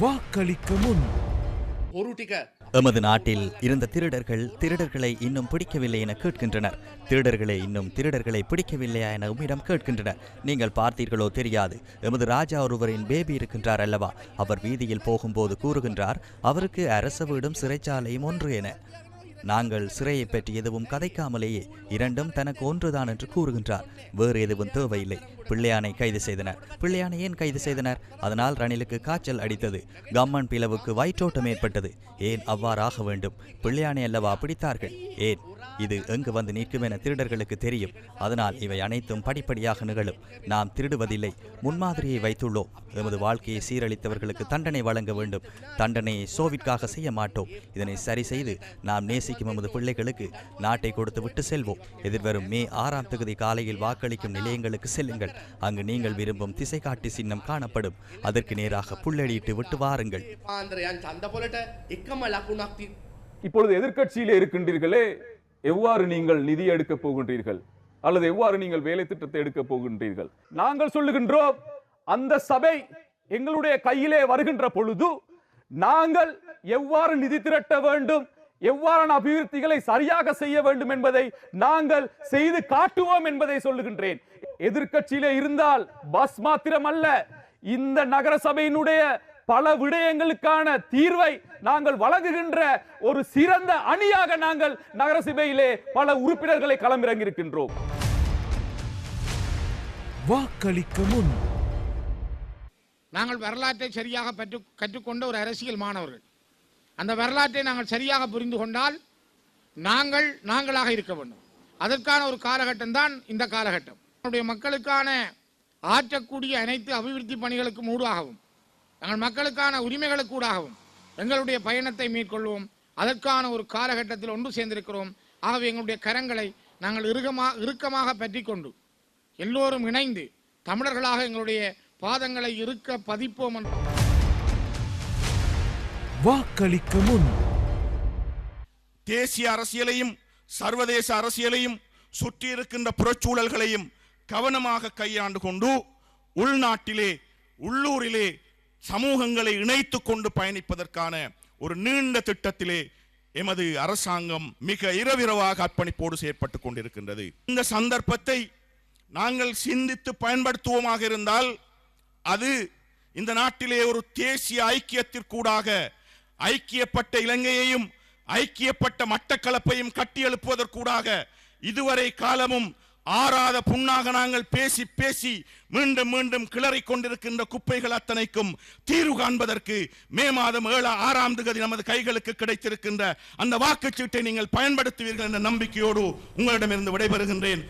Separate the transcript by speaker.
Speaker 1: வாக்களிக்க முன்.
Speaker 2: எமது நாட்டில் இருந்த திருடர்கள் திருடர்களை இன்னும் பிடிக்கவில்லை என கேட்கின்றனர். திருடர்களை இன்னும் திருடர்களை பிடிக்கவில்லையா என உம்மிடம் கேட்கின்றனர். நீங்கள் பார்த்தீர்களோ தெரியாது. எமது ராஜா ஒருவரின் பேபி இருக்கின்றார் அல்லவா? அவர் வீதியில் போகும்போது கூறுகின்றார் அவருக்கு அரச வீடும் சிறைச்சாலையும் ஒன்று என. நாங்கள் சிறையை பற்றி எதுவும் கதைக்காமலேயே இரண்டும் தனக்கு ஒன்றுதான் என்று கூறுகின்றார். வேறு எதுவும் தேவையில்லை. பிள்ளையானை கைது செய்தனர். பிள்ளையானை ஏன் கைது செய்தனர்? அதனால் ரணிலுக்கு காய்ச்சல் அடித்தது. கம்மன் பிளவுக்கு வயிற்றோட்டம் ஏற்பட்டது. ஏன் அவ்வாறாக வேண்டும்? பிள்ளையானை அல்லவா பிடித்தார்கள்? ஏன் இது எங்கு வந்து நிற்கும் என திருடர்களுக்கு தெரியும். அதனால் இவை அனைத்தும் படிப்படியாக நிகழும். நாம் திருடுவதில்லை. முன்மாதிரியை வைத்துள்ளோம். எமது வாழ்க்கையை சீரழித்தவர்களுக்கு தண்டனை வழங்க வேண்டும். தண்டனையை சோவிற்காக செய்ய மாட்டோம். இதனை சரி செய்து நாம் நேசிக்கும் எமது பிள்ளைகளுக்கு நாட்டை கொடுத்து விட்டு செல்வோம். எதிர்வரும் மே ஆறாம் தொகுதி காலையில் வாக்களிக்கும் நிலையங்களுக்கு செல்லுங்கள். அங்கு நீங்கள் விரும்பும் திசை காட்டி சின்னம் காணப்படும். அதற்கு நேராக புள்ளடியிட்டு விட்டு வாருங்கள்.
Speaker 3: இப்பொழுது எதிர்கட்சியிலே இருக்கின்றீர்களே. எவ்வாறு நீங்கள் நிதி எடுக்கப் போகின்றீர்கள்? அல்லது எவ்வாறு நீங்கள் வேலை திட்டத்தை எடுக்கப் போகின்றீர்கள்? நாங்கள் சொல்லுகின்றோம் அந்த சபை எங்களுடைய கையிலே வருகின்ற பொழுது நாங்கள் எவ்வாறு நிதி திரட்ட வேண்டும்? எவ்வாறான அபிவிருத்திகளை சரியாக செய்ய வேண்டும் என்பதை நாங்கள் செய்து காட்டுவோம் என்பதை சொல்லுகின்றேன். எதிர்கட்சியிலே இருந்தால் பஸ் மாத்திரம் அல்ல இந்த நகர சபையினுடைய பல விடயங்களுக்கான தீர்வை நாங்கள் வழங்குகின்ற ஒரு சிறந்த அணியாக நாங்கள் நகர சபையிலே பல உறுப்பினர்களை களமிறங்கியிருக்கின்றோம்.
Speaker 1: வாக்களிக்க முன்.
Speaker 4: நாங்கள் வரலாற்றை சரியாக பற்று கற்றுக்கொண்ட ஒரு அரசியல் மாணவர்கள். அந்த வரலாற்றை நாங்கள் சரியாக புரிந்து கொண்டால் நாங்கள் நாங்களாக இருக்க வேண்டும். அதற்கான ஒரு காலகட்டம் தான் இந்த காலகட்டம். நம்முடைய மக்களுக்கான ஆற்றக்கூடிய அனைத்து அபிவிருத்தி பணிகளுக்கும் ஊடாகவும் எங்கள் மக்களுக்கான உரிமைகளுக்கு ஊடாகவும் எங்களுடைய பயணத்தை மேற்கொள்வோம். அதற்கான ஒரு காலகட்டத்தில் ஒன்று சேர்ந்திருக்கிறோம். ஆகவே எங்களுடைய கரங்களை நாங்கள் இறுகமா இறுக்கமாக பற்றி கொண்டு எல்லோரும் இணைந்து தமிழர்களாக எங்களுடைய பாதங்களை இருக்க பதிப்போம் என்று
Speaker 1: வாக்களிக்க முன்.
Speaker 5: தேசிய அரசியலையும் சர்வதேச அரசியலையும் சுற்றி இருக்கின்ற புறச்சூழல்களையும் கவனமாக கையாண்டு கொண்டு உள்நாட்டிலே உள்ளூரிலே சமூகங்களை இணைத்து கொண்டு பயணிப்பதற்கான ஒரு நீண்ட திட்டத்திலே எமது அரசாங்கம் மிக இரவிரவாக அர்ப்பணிப்போடு செயற்பட்டுக் கொண்டிருக்கின்றது. இந்த சந்தர்ப்பத்தை நாங்கள் சிந்தித்து பயன்படுத்துவோமாக இருந்தால் அது இந்த நாட்டிலே ஒரு தேசிய ஐக்கியத்திற்கூடாக ஐக்கியப்பட்ட இலங்கையையும் ஐக்கியப்பட்ட மட்டக்களப்பையும் கட்டியெழுப்புவதற்கூடாக இதுவரை காலமும் ஆறாத புண்ணாக நாங்கள் பேசி பேசி மீண்டும் மீண்டும் கிளறி கொண்டிருக்கின்ற குப்பைகள் அத்தனைக்கும் தீர்வு காண்பதற்கு மே மாதம் ஏழு ஆறாம் தேதி நமது கைகளுக்கு கிடைத்திருக்கின்ற அந்த வாக்குச்சீட்டை நீங்கள் பயன்படுத்துவீர்கள் என்ற நம்பிக்கையோடு உங்களிடமிருந்து விடைபெறுகின்றேன்.